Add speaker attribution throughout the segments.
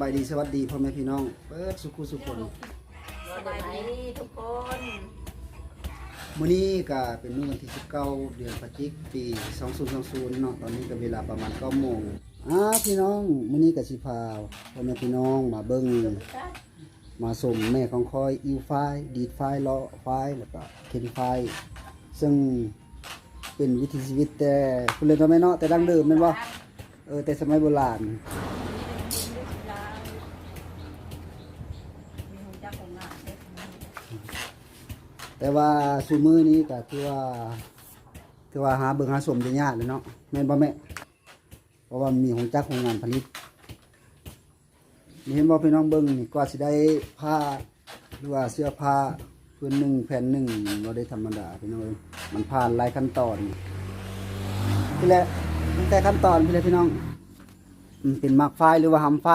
Speaker 1: บายดีสวัสดีพ่อแม่พี่น้องเปิดสุขุสุขคน
Speaker 2: สบายดีทุกคน
Speaker 1: มื้อนี้ก็เป็นมื้อวันที่19เดือนพฤศจิกปี2020เนาะตอนนี้ก็เวลาประมาณ9โมงอ่าพี่น้องมื้อนี้ก็สิพาพ่อแม่พี่น้องมาเบิ่งมาส่งแม่ของคอยอิวไฟล์ดีดไฟล์เลาะไฟล์แล้วก็เข็นไฟล์ซึ่งเป็นวิถีชีวิตแต่คุณเล่นก็ไม่เนาะแต่ดั้งเดิมแม่นบ่เออแต่สมัยโบราณ
Speaker 2: มีหูจักของหน้าเด็ก
Speaker 1: แต่ว่าซูมือนี้ก็คือว่าคือว่าหาเบิ่งหาสมจะยากเลยเนาะแม่นบ่แม่เพราะว่ามีของจักของงานผลิตนี่เห็นบ่พี่น้องเบิ่งนี่กว่าสิได้ผ้าหรือว่าเสื้อผ้าพื้นหนึ่งแผ่นหนึ่งบ่ได้ธรรมดาพี่น้องมันผ่านหลายขั้นตอนพี่แหละตั้งแต่ขั้นตอนพี่แหละพี่น้องเป็นมักไฟหรือว่าหำไฟ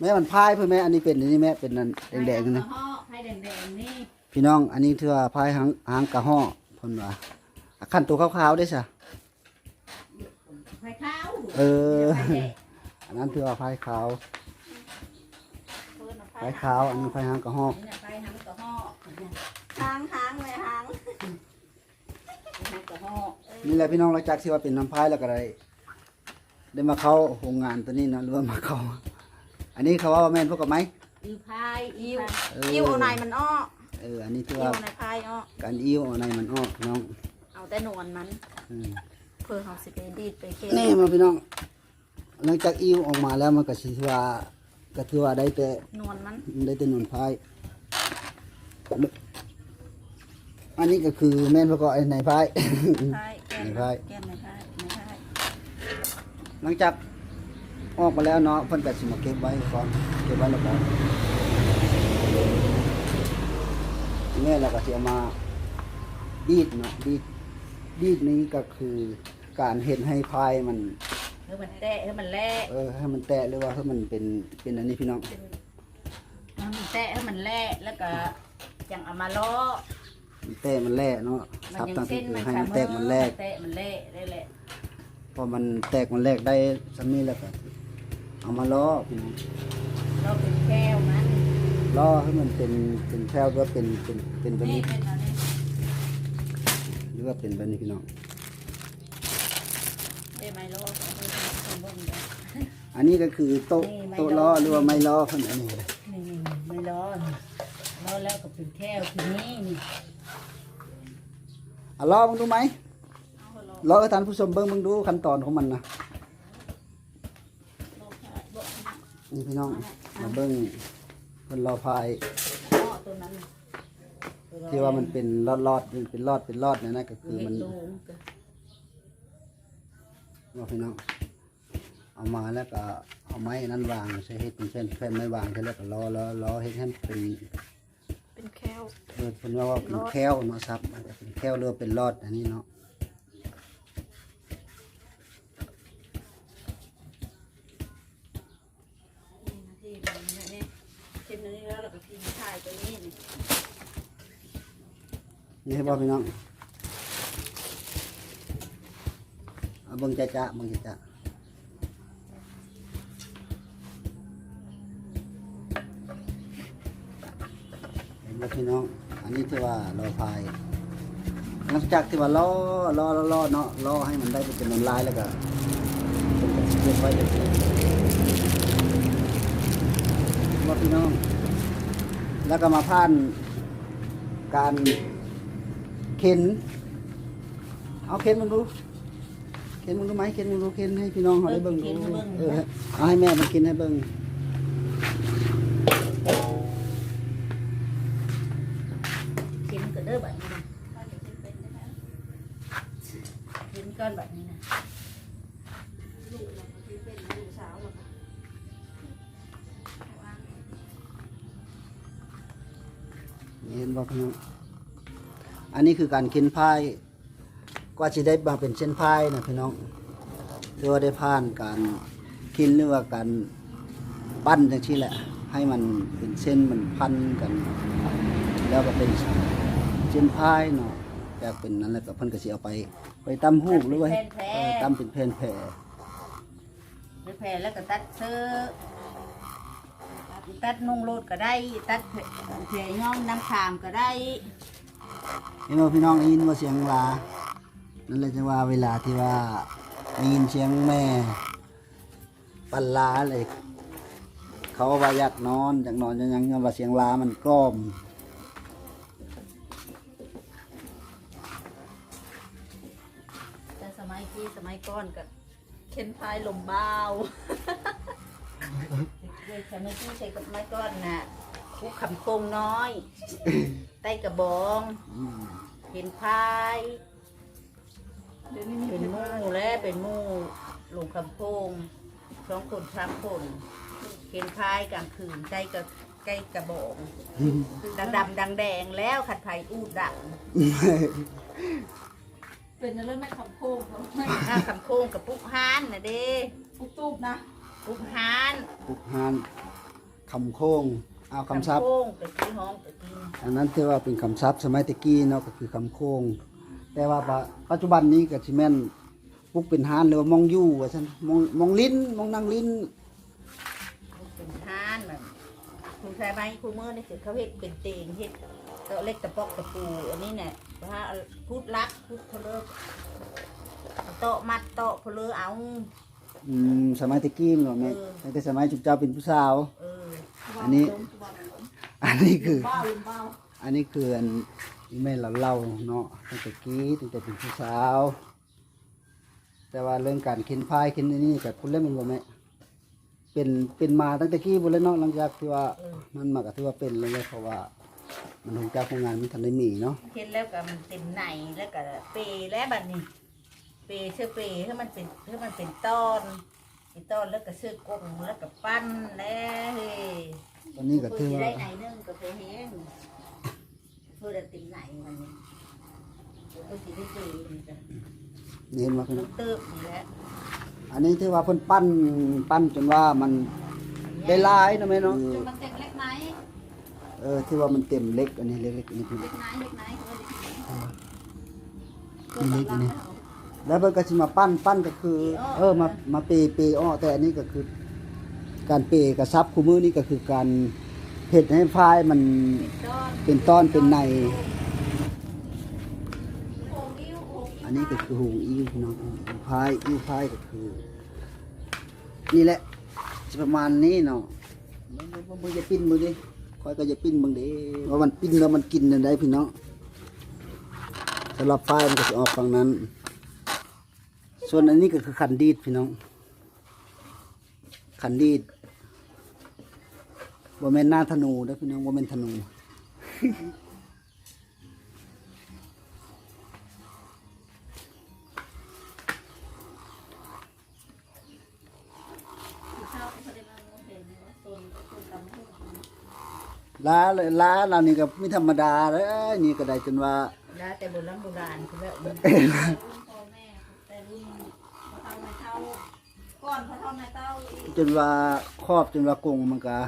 Speaker 1: แม่มันพายเพื่อแม่อันนี้เป็นอันนี้แม่เป็นนั่นแดงๆนะ
Speaker 2: ห่อให้แดงๆนี่
Speaker 1: พี่น้องอันนี้เถือพายหางหางกระห้อเพิ่นว่าอะขั้นตัวขาวๆได้ซะ
Speaker 2: ไข่ข้าว
Speaker 1: เอออันนั้นเถือพายขาวพายขาวอันนี้พายหางกระห้อ
Speaker 2: นี่นะไข่หังกระห่อ
Speaker 3: หางหางเลยหาง
Speaker 2: หังกระห่อ
Speaker 1: นี่แหละพี่น้องหลังจากที่ว่าเป็นน้ำพายแล้วก็ได้ได้มาเข้าโรงงานตัวนี้เนาะหรือว่ามาเข้า อันนี้เขาว่าแม่นพวกกับไหม
Speaker 2: อิวพายอิว
Speaker 1: เออ
Speaker 3: อิ่วในมันอ้อ
Speaker 1: เออ อันนี้ถือ
Speaker 3: อิ่
Speaker 1: ว่าว
Speaker 3: ในพายอ้อ
Speaker 1: การอิ่วเอาในมันออกพี่น้อง
Speaker 3: เอาแต่หนวลมัน
Speaker 1: อืม
Speaker 3: เพื่อเขาสิไปดีดไปเค็
Speaker 1: นี่มาพี่น้อง หลังจากอิ่วออกมาแล้วมันก็สิถือว่าก็ถือว่าได้แต่
Speaker 3: นวลมัน
Speaker 1: ได้แต่หนุนพาย อันนี้ก็คือแม่นประกอบไอ้ในพาย
Speaker 3: พายแก้ม
Speaker 1: ในพาย
Speaker 3: แก้มในพายในพาย
Speaker 1: หลังจาก ออกมาแล้วเนาะเพิ่นก็สิมาเก็บไว้ก่อนเก็บไว้แล้วก็แม่เราก็สิเอามาดีดเนาะดีดดีดนี้ก็คือการเห็นให้พายมัน
Speaker 2: เฮ้ยมันแตะเฮ้ยมันแล่
Speaker 1: เออให้มันแตะหรือว่าให้มันเป็นเป็นอันนี้พี่น้อง
Speaker 2: เฮ้ยมันแตะเฮ้ยมันแล่แล้วก็จังเอามาล้อ
Speaker 1: มันแตะมันแล่เนาะ
Speaker 2: มัน
Speaker 1: ทับ
Speaker 2: ยัง
Speaker 1: ตั้ง
Speaker 2: เส้
Speaker 1: ที่
Speaker 2: น
Speaker 1: คือ
Speaker 2: มัน
Speaker 1: ให้
Speaker 2: ขา
Speaker 1: มัน
Speaker 2: มื
Speaker 1: แตกมันแลก
Speaker 2: แตะมันแล่ได้แหละ
Speaker 1: พอมันแตกมันแลกได้สันี้แล้วก็ เอามาล้อพี่น้อง
Speaker 2: เราเป็นแก้วมัน
Speaker 1: ล้อให้มันเป็นเป็นแถวหรือว่าเป็นเป็นเป็นแบบ
Speaker 2: นี่
Speaker 1: นี้
Speaker 2: เป็นอะไร
Speaker 1: หรือว่าเป็นแบบนี้พี่น้อง
Speaker 2: ได้ไหมล้อเอาไปทำบุญได้
Speaker 1: อันนี้ก็คือโต๊ะ
Speaker 2: นี่ไม้
Speaker 1: โต๊ะ
Speaker 2: ล้
Speaker 1: ล้อ
Speaker 2: อ
Speaker 1: หรือว่าไม้ล้อเพิ่นอันนี้
Speaker 2: นี่ไม่ร้อนร้อนแล้วก็เป็นแก้วทีนี้นี่
Speaker 1: อะล้อมึงดูไหมล้อให้ท่านผู้ชมเบิ่งมึงดูขั้นตอนของมันนะ นี่พี่น้องมาเบิ่งเพิ่นล้อพาย
Speaker 2: เพราะตัวนั้น
Speaker 1: ที่ว่ามันเป็นลอดลอดๆเป็นลอดเป็นลอดเนี่ยนะก็คือมัน
Speaker 2: ลูก
Speaker 1: ว่าพี่น้องเอามาแล้วก็เอาไม้นั้นวางใช้เฮ็ดเป็นเส้นแผ่นไม้วางใช่แล้วก็ล้อล้อล้อเฮ็ดให้มันเป็น
Speaker 3: เป็นแก้ว
Speaker 1: เออเป็นว่าว่าเป็นแค้วเนาะครับมันจะเป็นแค้วเรือเป็นลอดอันนี้เนาะ
Speaker 3: ที่มันเนี่ยนี่เช่นนี้แล้วเราก็พิมพ์ถ่ายตัว นี่
Speaker 1: ให้บอกพี่น้องเอาเบิ่งจ้าจ้าเบิ่งจ้าจ้าเห็นไหมพี่น้อง อันนี้ที่ว่าเราพายหลังจากที่ว่าล้อล้อล้อล้อเนาะล้อให้มันได้เป็นน้ำลายแล้วก็เป็นเทียมไว้เลยว่าพี่น้อง แล้วก็มาผ่านการเข็น เอาเข็นมึงดู เข็นมึงดูไหมเข็นมึงดูเข็นให้พี่น้องเขาได้เบิ่งดูเออเอาให้แม่มันกินให้เบิ่ง
Speaker 2: กินก็เด้อแบบนี้นะกินก้อนแบบนี้นะ
Speaker 1: บอกพี่น้องอันนี้คือการเข็นพายกว่าจะได้มาเป็นเส้นพายนะพี่น้องหรือว่าได้ผ่านการเข็นหรือว่าการปั้นจังที่แหละ ให้มันเป็นเส้นมันพันกัน แล้วก็เป็นเส้นพายเนาะจากเป็นนั้นแล้วก็เพิ่นก็สิเอาไป ไปตำหูกหรือว่า
Speaker 2: เป็นแผ่
Speaker 1: เออตำเป็นแผ่นแผ่
Speaker 2: หรือแผ่แล้วก็ตัดเสื้อ ตัดนุ่งโลดก็ได้ ตัดแผ่ย่อมน้ำขามก็ได้
Speaker 1: เห็นว่าพี่น้องได้ยินว่าเสียงลานั่นแหละจะว่าเวลาที่ว่าได้ยินเสียงแม่ ปันลาเลย เขาว่าอยากนอนอยากนอนยังยังว่าเสียงลามันกล้อม
Speaker 3: แต่สมัยที่สมัยก่อนกับเข็นพายลมเบา
Speaker 2: เด็กสมัยที่ใส่กับไม้ก้อนน่ะคุกคำโคงน้อย ใต้กระบอง
Speaker 1: อืม
Speaker 2: เห็นพาย
Speaker 3: เดี๋ยวนี้มี
Speaker 2: เป็น
Speaker 3: เข็น
Speaker 2: ห
Speaker 3: พา
Speaker 2: มู่
Speaker 3: ย
Speaker 2: และเป็นหมู่ลงคำโพงสองคนสามคนเห็นพายกลางคืนใกล้กับใกล้กระบอกดังดำดังแดงแล้วขัดไผ่อูดดัง
Speaker 3: เป็นเรื่องแม่คำโค้งเขาไม่
Speaker 2: ถ้าคำโพงกับปุ๊กฮานนะเด้
Speaker 3: ปุ๊บตูบนะ
Speaker 2: ปุ๊กฮาน
Speaker 1: ปุกฮานคำโค้งเอาคำซับ
Speaker 2: โพงกับกี้ห้องกับกี้
Speaker 1: อันนั้นที่ว่าเป็นคำซับสมัยตะกี้เนาะก็คือคำโค้งแต่ว่าปะปัจจุบันนี้ก็สิแม่นปุกเป็นฮานหรือว่ามองอยู่ว่าซั่นมองมองลิ้นมองนั่งลิ้น
Speaker 2: เป็นฮานแบบคุณชายไม้คุณมือนี่คือเขาเห็ดเป็นเตงเห็ดเตาเล็กตะปอกตะปูอันนี้เนี่ยว่าพูดรักพูดเพลิกโตะมัดโตะเพลือเอา
Speaker 1: อืมสมัยตะกี้มันบ่แม่
Speaker 2: เออ
Speaker 1: ตั้งแต่สมัยจุกเจ้าเป็นผู้สาว
Speaker 2: เออ
Speaker 1: อันนี้ อันนี้คือ
Speaker 3: เบ้าลมเบ้า
Speaker 1: อันนี้คืออันที่แม่เราเล่าเนาะตั้งแต่กี้ตั้งแต่เป็นผู้สาว แต่ว่าเรื่องการเข็นพายเข็นอันนี่กับคุณเล่นมันบ่แม่เป็นเป็นมาตั้งแต่กี้บ่เลยเนาะหลังจากที่ว่ามันมาก็ถือว่าเป็นเลยเลยเพราะว่า มันคงจากโรงงานมันทันได้มีเนาะ
Speaker 2: เห็นแล้วก็มันเต็มในแล้วก็เปรย์แล้วบัดนี้เปรย์เชื่อเปรย์ให้มันเป็นให้มันเป็นตอนเป็นตอนแล้วก็เชื่อกงแล้วก็ปั้นแล้วเฮ้ย
Speaker 1: ตอนนี้ก็
Speaker 2: เพื่
Speaker 1: ถื
Speaker 2: อ
Speaker 1: อ
Speaker 2: จะ
Speaker 1: ว่า
Speaker 2: ได้ไหนนึงก็เพื่อแห้งเพื่อจะติ่มไหนมันนี่เพื่อสิได้เปรย์มันจะ
Speaker 1: นี่เห็นว่า
Speaker 2: ลูกเติบนี่แหละ
Speaker 1: อันนี้ถือว่าเพิ่นปั้นปั้นจนว่ามันได้หลายเนาะแม่เนาะ
Speaker 3: จนมันเต็มเล็กไหน
Speaker 1: เออที่ว่ามันเต็มเล็กอันนี้เล็กๆนี่พี่
Speaker 3: เล็กไหนเล็กไหนเขาเล็กไหน
Speaker 1: นี่เล็กอันนี้ แล้วเพิ่นก็สิมาปั้นปั้นก็คือ เออมามาเปเปอ้อแต่อันนี้ก็คือ การเปกระซับคู่มือนี่ก็คือการเผ็ดให้พายมัน
Speaker 3: ต้น
Speaker 1: เป็นต้อนเป็นใน
Speaker 3: โอ่งนิ้วโอ่ง
Speaker 1: อันนี้ก็คือหุงอิ้วพี่น้องพายอิ้วพายก็คือ นี่แหละสิประมาณนี้เนาะมึงมึงมึงจะปิ้นมึงดิคอยก็จะปิ้นมึงดิว่ามันปิ้นแล้วมันกินได้พี่น้องสำหรับพายมันก็จะออกฝั่งนั้น ส่วนอันนี้ก็คือขันดีดพี่น้อง ขันดีดบ่แม่นหน้าธนูนะพี่น้องบ่แม่นธนู
Speaker 3: ที่เช้าเขาได้มาเห็นว่าโซนโซนตำหู
Speaker 1: ล้าเลยล้าเรานี่ก็ไม่ธรรมดาเลยนี่ก็ได้จนว่า
Speaker 2: แล้วแต่โบราณโบราณคือแบบ มัน
Speaker 3: รุ่นพ่อแม่แต่รุ่นพอเท่าในเท่าก่อนพอเท่าในเท่าอีก
Speaker 1: จนว่าครอบจนว่ากงมันก็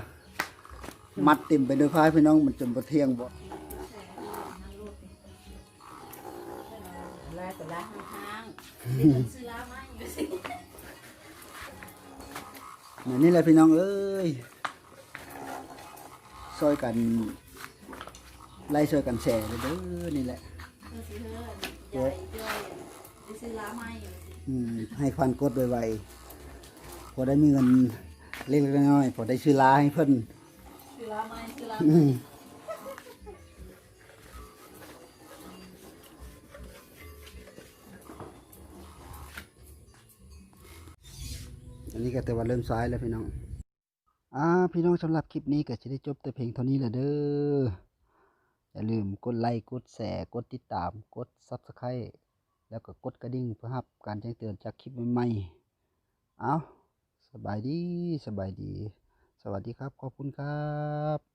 Speaker 1: มัดเต็มไปด้วยพายพี่น้องมันจนบ่เที่ยงบ่
Speaker 2: แล้วก็ล้างห้าง
Speaker 3: เด็กซื้อลาไม่อยู่สิ
Speaker 1: นี่นี่แหละพี่น้องเอ้ยซอยกัน ไล่ซอยกันแชร์เลยเด้อนี่แหละ
Speaker 3: เออสิเฮ้ยใหญ่ย่อย ไปซื้อลาไม่อยู่สิ
Speaker 1: อืมให้ควันกดไวๆพอได้มีเงินเล็กๆน้อยๆพอได้ซื้อลาให้เพิ่น
Speaker 3: ซื้อลาไม่ซื้อลา
Speaker 1: อืมอันนี้ก็แต่ว่าเริ่มซ้ายแล้วพี่น้อง อ่า พี่น้องสำหรับคลิปนี้ก็จะได้จบแต่เพียงเท่านี้แหละเด้อ อย่าลืมกดไลค์ กดแชร์ กดติดตาม กด Subscribe แล้วก็กดกระดิ่งเพื่อรับการแจ้งเตือนจากคลิปใหม่ๆ เอาสบายดีสบายดี สวัสดีครับ ขอบคุณครับ